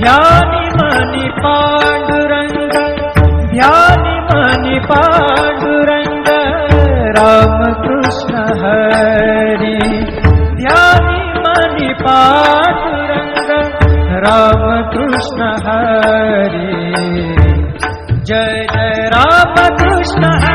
ध्यानि मणि पाण्डुरङ्ग ध्यानि मणि पाण्डुरङ्ग रामकृष्ण हरि। ध्यानि मणि पाण्डुरङ्ग रामकृष्ण हरी। जय जय रामकृष्ण हरी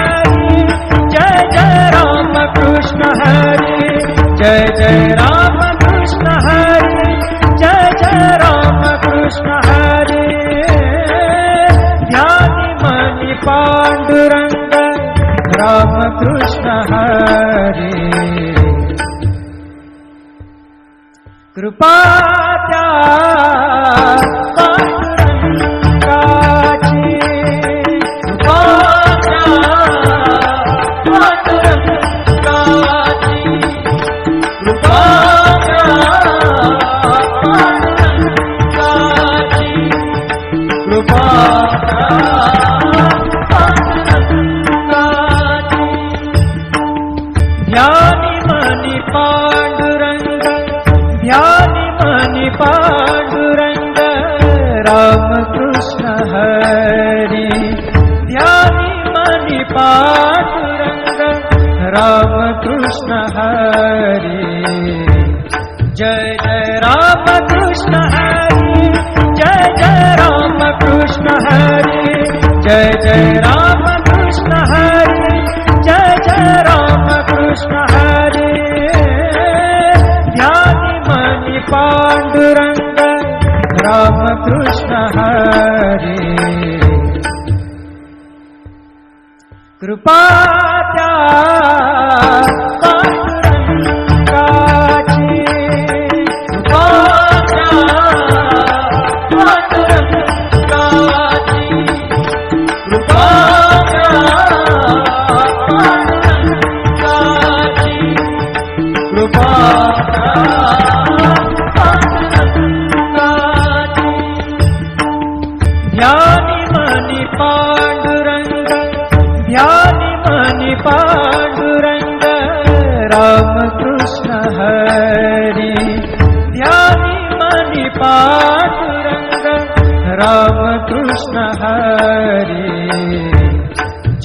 ध्यानि मणि पाण्डुरङ्ग ध्यानि मणि पाण्डुरङ्ग रामकृष्ण हरि। जय जय रामकृष्ण हरि जय जय रामकृष्ण हरि। जय जय रामकृष्ण कृष्ण ष्ट कृपा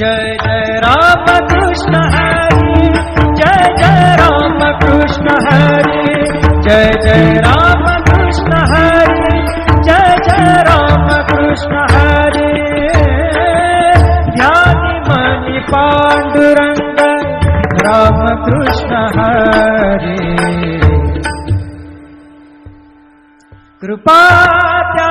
जय जय राम कृष्ण हरि, जय जय राम कृष्ण हरि, जय जय राम कृष्ण हरि, जय जय रामकृष्ण हरि। ध्यानि मणि पाण्डुरङ्ग रामकृष्ण हरि। कृपात्या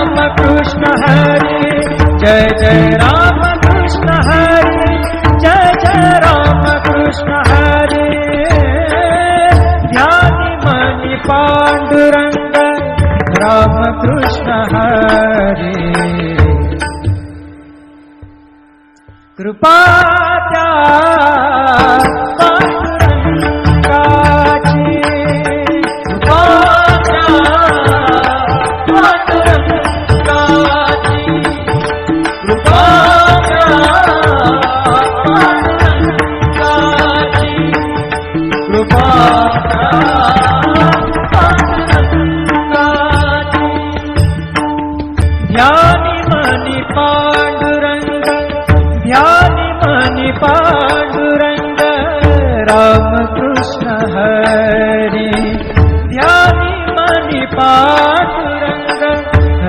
रामकृष्ण हरि। जय जय राम कृष्ण हरि। जय जय राम कृष्ण हरि। ध्यानि मणि पाण्डुरङ्ग रामकृष्ण हरि। कृपात्या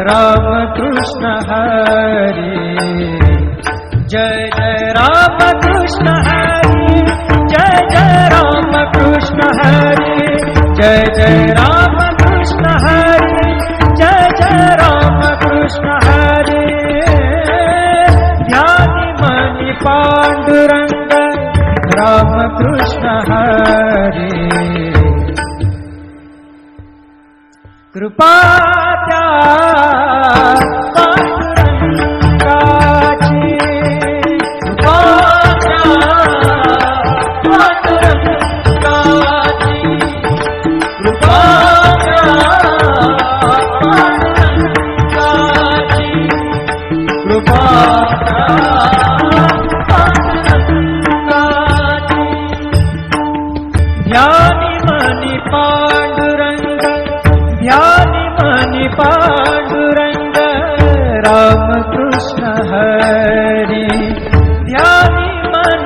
राम कृष्ण हरे। जय जय राम कृष्ण हरे। जय जय राम कृष्ण हरे। जय जय राम कृष्ण हरे। जय जय राम कृष्ण हरे। ज्ञानी मणि पांडुरंग, राम कृष्ण हरे। कृपा aa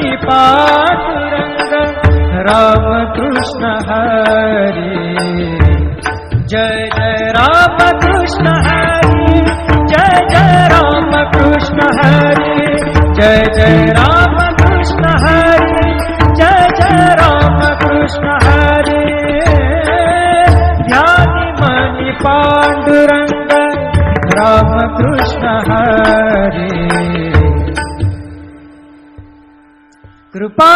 मनी पांडुरंग रामकृष्ण हरी। जय जय रामकृष्ण हरी। जय जय रामकृष्ण हरी। जय जय रामकृष्ण हरी। जय जय रामकृष्ण हरी। ध्यानी मनी पांडुरंग। रामकृष्ण हरी। कृपा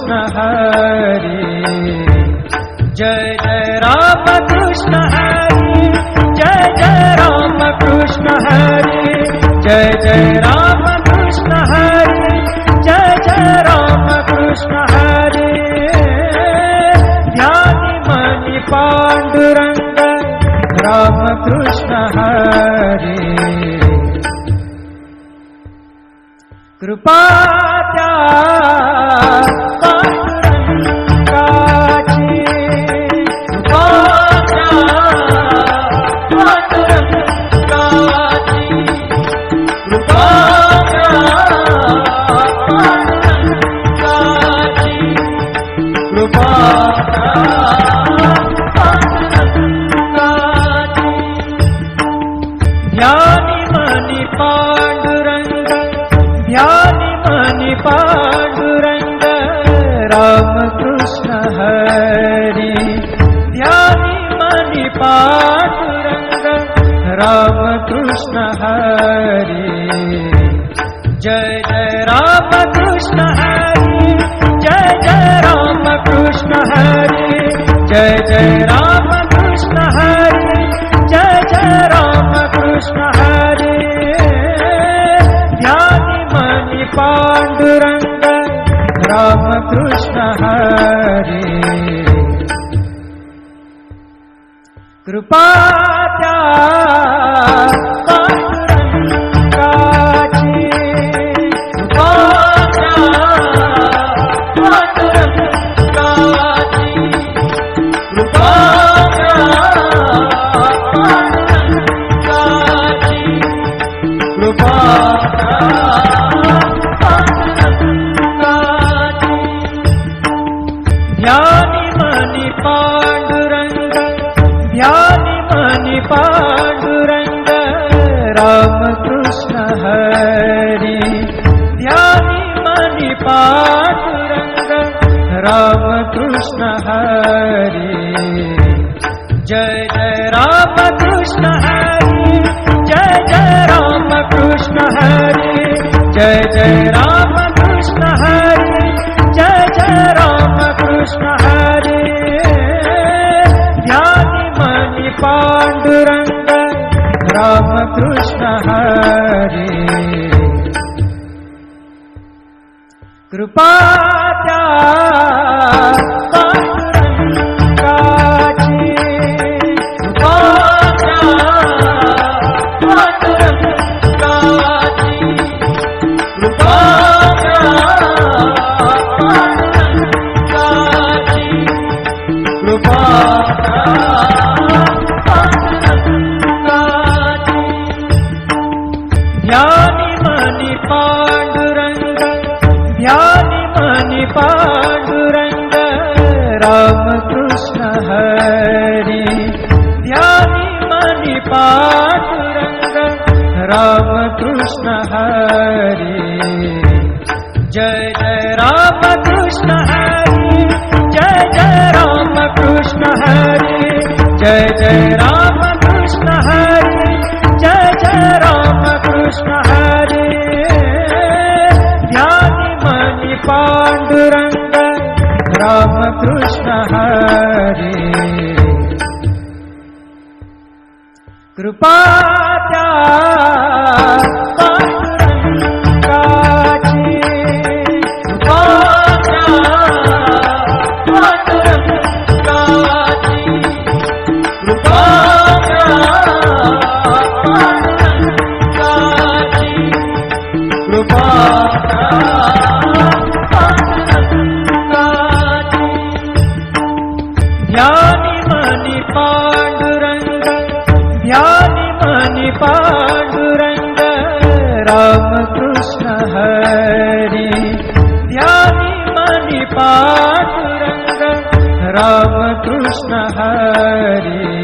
रामकृष्ण हरी जय जय राम कृष्ण हरी जय जय राम कृष्ण हरी जय जय राम कृष्ण हरी जय जय रामकृष्ण हरी ध्यानी मनी पांडुरंग रामकृष्ण हरी कृपा रामकृष्ण हरी ध्यानी मनी पांडुरंग रामकृष्ण हरी। जय जय राम कृष्ण हरी। जय जय राम कृष्ण हरी। जय जय राम कृष्ण हरी। जय जय रामकृष्ण हरी। ध्यानी मनी पांडुरंग, रामकृष्ण हरी। कृपा ध्यानी मनी पांडुरंग रामकृष्ण हरी ध्यानी मनी पांडुरंग रामकृष्ण हरी जय जय रामकृष्ण हरी जय जय रामकृष्ण हरी जय जय रामकृष्ण हरी जय जय रामकृष्ण हरी કૃષ્ણ હરે. કૃપા पाण्डुरङ्ग ध्यानि मणि पाण्डुरङ्ग रामकृष्ण हरि ध्यानि मणि पाण्डुरङ्ग रामकृष्ण हरि जय जय राम कृष्ण हरि जय जय राम कृष्ण हरि जय जय राम કૃષ્ણ હરે કૃપા ध्यानि मणि पाण्डुरङ्ग ध्यानि मणि पाण्डुरङ्ग रामकृष्ण हरि। ध्यानि मणि पाण्डुरङ्ग रामकृष्ण हरी।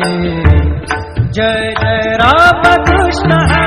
जय जय रामकृष्ण हरी।